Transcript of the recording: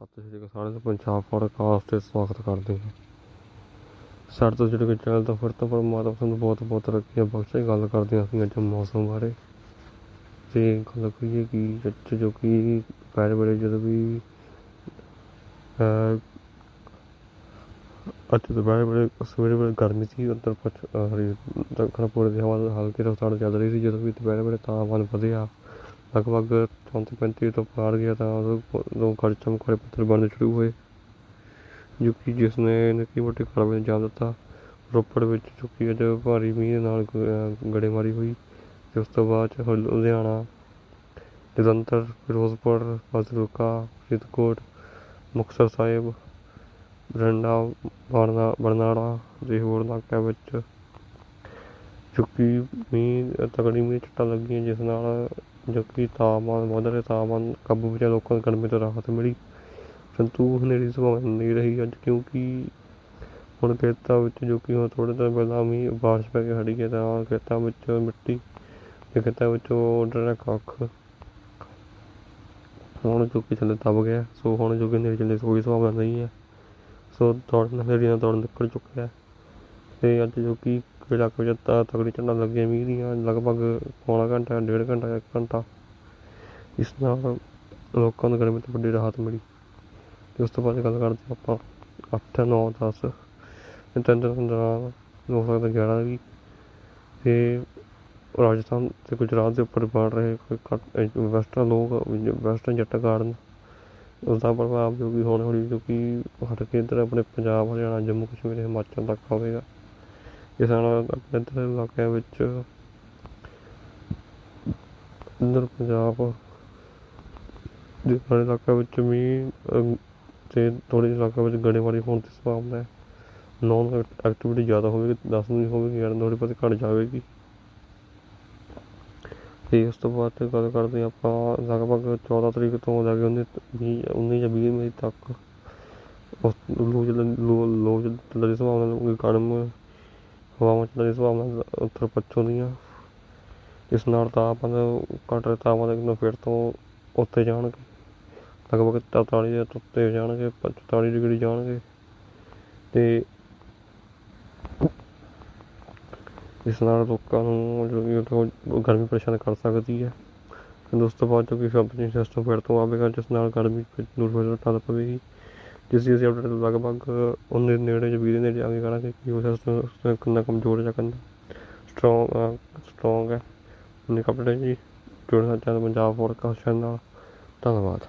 ਸਤਿ ਸ਼੍ਰੀ ਅਕਾਲ ਸਾਰਿਆਂ ਨੂੰ ਪੰਜਾਬ ਪੋਡਕਾਸਟ ਤੇ ਸਵਾਗਤ ਕਰਦੇ ਹਾਂ ਸਾਡੇ ਤੋਂ ਜਿਹੜੇ ਚੈਨਲ ਤੋਂ ਫਿਰ ਤੋਂ ਪਰਮਾਤਮਾ ਤੁਹਾਨੂੰ ਬਹੁਤ ਬਹੁਤ ਤਰੱਕੀਆਂ ਬਖਸ਼ੇ ਗੱਲ ਕਰਦੇ ਹਾਂ ਅਸੀਂ ਅੱਜ ਮੌਸਮ ਬਾਰੇ ਤੇ ਗੱਲ ਕਰੀਏ ਕਿ ਅੱਜ ਜੋ ਕਿ ਪੈਰ ਵੇਲੇ ਜਦੋਂ ਵੀ ਅੱਜ ਦੁਪਹਿਰ ਵੇਲੇ ਸਵੇਰੇ ਵੇਲੇ ਗਰਮੀ ਸੀ ਉੱਤਰ ਪਛ ਹਰੀ ਦੱਖਣ ਪੂਰਬ ਦੀ ਹਵਾ ਹਲਕੀ ਰਫ਼ਤਾਰ ਚੱਲ ਰਹੀ ਸੀ ਜਦੋਂ ਵੀ ਦੁਪਹਿਰ ਵੇਲੇ ਤਾਪਮਾਨ ਵਧਿਆ ਲਗਭਗ 34 35 ਤੋਂ ਪਾਰ ਗਿਆ ਤਾਂ ਉਦੋਂ ਉਦੋਂ ਗੜ ਚਮਕਾਰੇ ਪੱਥਰ ਬਣਨੇ ਸ਼ੁਰੂ ਹੋਏ। ਜੋ ਕਿ ਜਿਸ ਨੇ ਨਿੱਕੀ ਮੋਟੀ ਕਾਰਵਾਈ ਨੂੰ ਅੰਜਾਮ ਦਿੱਤਾ। ਰੋਪੜ ਵਿੱਚ ਜੋ ਕਿ ਅੱਜ ਭਾਰੀ ਮੀਂਹ ਦੇ ਨਾਲ ਗ- ਗੜੇਮਾਰੀ ਹੋਈ। ਅਤੇ ਉਸ ਤੋਂ ਬਾਅਦ 'ਚ ਲੁਧਿਆਣਾ, ਜਲੰਧਰ, ਫਿਰੋਜ਼ਪੁਰ, ਫਾਜ਼ਿਲਕਾ, ਫਰੀਦਕੋਟ, ਮੁਕਤਸਰ ਸਾਹਿਬ ਬਰੰਡਾ ਬਰਨਾ, ਬਰਨਾਲਾ ਦੇ ਹੋਰ ਇਲਾਕਿਆਂ ਵਿੱਚ ਚੁੱਕੀ ਮੀਂਹ, ਤਕੜੀ ਮੀਂਹ ਚੱਟਾਂ ਲੱਗੀਆਂ, ਜਿਸ ਨਾਲ ਜੋ ਕਿ ਤਾਪਮਾਨ ਵਧ ਰਿਹਾ ਤਾਪਮਾਨ ਕਾਬੂ ਵਿੱਚ ਲੋਕਾਂ ਨੂੰ ਗਰਮੀ ਤੋਂ ਰਾਹਤ ਮਿਲੀ। ਪਰੰਤੂ ਹਨੇਰੀ ਸੰਭਾਵਨਾ ਨਹੀਂ ਰਹੀ ਅੱਜ, ਕਿਉਂਕਿ ਹੁਣ ਖੇਤਾਂ ਵਿੱਚ ਜੋ ਕਿ ਹੁਣ ਥੋੜ੍ਹੇ ਦਿਨ ਪਹਿਲਾਂ ਮੀਂਹ ਬਾਰਿਸ਼ ਪੈ ਕੇ ਹਟ ਹੈ, ਤਾਂ ਖੇਤਾਂ ਵਿੱਚ ਮਿੱਟੀ ਤੇ ਖੇਤਾਂ ਵਿੱਚ ਉੱਡ ਕੱਖ ਹੁਣ ਜੋ ਕਿ ਥੱਲੇ ਦਬ ਗਿਆ। ਸੋ ਹੁਣ ਜੋ ਕਿ ਹਨੇਰੀ ਚੱਲਣ ਦੀ ਕੋਈ ਸੰਭਾਵਨਾ ਨਹੀਂ ਹੈ। ਸੋ ਦੌੜਨ, ਹਨੇਰੀ ਨਾਲ ਦੌੜਨ ਨਿਕਲ ਚੁੱਕਿਆ ਹੈ। ਅਤੇ ਅੱਜ ਜੋ ਕਿ ਇਲਾਕੇ ਵਿੱਚ ਤਾਂ ਤਕੜੀ ਝੰਡਾ ਲੱਗੀਆਂ ਮੀਂਹ ਦੀਆਂ, ਲਗਭਗ ਪੌਣਾ ਘੰਟਾ, ਡੇਢ ਘੰਟਾ ਇੱਕ ਘੰਟਾ। ਇਸ ਨਾਲ ਲੋਕਾਂ ਨੂੰ ਗਰਮੀ ਤੋਂ ਵੱਡੀ ਰਾਹਤ ਮਿਲੀ। ਅਤੇ ਉਸ ਤੋਂ ਬਾਅਦ ਗੱਲ ਕਰਦੇ ਆਪਾਂ ਅੱਠ, ਨੌ, ਦਸ ਤਿੰਨ ਦਿਨ ਦੌਰਾਨ ਹੋ ਸਕਦਾ 11 ਵੀ। ਅਤੇ ਰਾਜਸਥਾਨ ਅਤੇ ਗੁਜਰਾਤ ਦੇ ਉੱਪਰ ਬਣ ਰਹੇ ਵੈਸਟਰਨ ਲੋਕ, ਵੈਸਟਰਨ ਜੱਟ ਕਾਰਨ ਉਸ ਦਾ ਪ੍ਰਭਾਵ ਜੋ ਕਿ ਹੌਲੀ ਹੌਲੀ ਜੋ ਕਿ ਹਟ ਕੇ ਇੱਧਰ ਆਪਣੇ ਪੰਜਾਬ, ਹਰਿਆਣਾ ਜੰਮੂ ਕਸ਼ਮੀਰ ਹਿਮਾਚਲ ਤੱਕ ਆਵੇਗਾ। ਇਸ ਨਾਲ ਆਪਣੇ ਇੱਧਰ ਇਲਾਕਿਆਂ ਵਿੱਚ ਇੱਧਰ ਪੰਜਾਬ ਦੇ ਸਾਰੇ ਇਲਾਕਿਆਂ ਵਿੱਚ ਮੀਂਹ ਅਤੇ ਥੋੜ੍ਹੇ ਜਿਹੇ ਇਲਾਕਿਆਂ ਵਿੱਚ ਗੜੇਮਾਰੀ ਹੋਣ ਦੀ ਸੰਭਾਵਨਾ ਹੈ। ਨੌਨ ਐਕਟੀਵਿਟੀ ਜ਼ਿਆਦਾ ਹੋਵੇਗੀ, ਦਸ ਨੂੰ ਹੋਵੇਗੀ ਯਾਰ ਥੋੜ੍ਹੀ ਬਹੁਤੀ ਘੱਟ ਜਾਵੇਗੀ। ਤੇ ਉਸ ਤੋਂ ਬਾਅਦ ਗੱਲ ਕਰਦੇ ਹਾਂ ਆਪਾਂ ਲਗਭਗ 14 ਤਰੀਕ ਤੋਂ ਲੈ ਕੇ 19 ਵੀਹ 19 ਜਾਂ 20 ਮਈ ਤੱਕ ਉਸ ਲੋ ਚੱਲਣ ਦੀ ਸੰਭਾਵਨਾ ਕਾਰਨ ਹਵਾਵਾਂ ਚੱਲਣ ਦੀ ਸੰਭਾਵਨਾ ਉੱਤਰ ਪੱਛਮ ਦੀਆਂ। ਇਸ ਨਾਲ ਤਾਪਮਾਨ ਘੱਟ ਰਿਹਾ ਤਾਪਮਾਨ ਇੱਕਦਮ ਫਿਰ ਤੋਂ ਉੱਤੇ ਜਾਣਗੇ। ਲਗਭਗ 43 ਦੇ ਉੱਤੇ ਜਾਣਗੇ 44 ਡਿਗਰੀ ਜਾਣਗੇ। ਤੇ ਇਸ ਨਾਲ ਲੋਕਾਂ ਨੂੰ ਜੋ ਕਿ ਗਰਮੀ ਪਰੇਸ਼ਾਨ ਕਰ ਸਕਦੀ ਹੈ। ਤੇ ਉਸ ਤੋਂ ਬਾਅਦ ਜੋ ਕਿ ਸ਼ਬਦ ਸਿਸਟਮ ਫਿਰ ਤੋਂ ਆਵੇਗਾ, ਜਿਸ ਨਾਲ ਗਰਮੀ ਵਿੱਚ ਦੂਰ ਹੋ ਠੰਡ ਪਵੇਗੀ। ਜਿਸ ਦੀ ਅਸੀਂ ਅਪਡੇਟ ਲਗਭਗ ਉਹਨੇ ਨੇੜੇ ਜਾਂ 20 ਦੇ ਨੇੜੇ ਆ ਕੇ ਕਰਾਂਗੇ ਕਿ ਉਹ ਸਿਸਟਮ ਕਿੰਨਾ ਕਮਜ਼ੋਰ ਜਾਂ ਕਿੰਨਾ ਸਟਰੋਂਗ ਸਟਰੋਂਗ ਹੈ। ਉਹਨੇ ਅਪਡੇਟ ਜੀ ਜੁੜਨਾ ਚਾਹੁੰਦਾ ਪੰਜਾਬ ਫੋਰਕਾਸਟ ਨਾਲ, ਧੰਨਵਾਦ।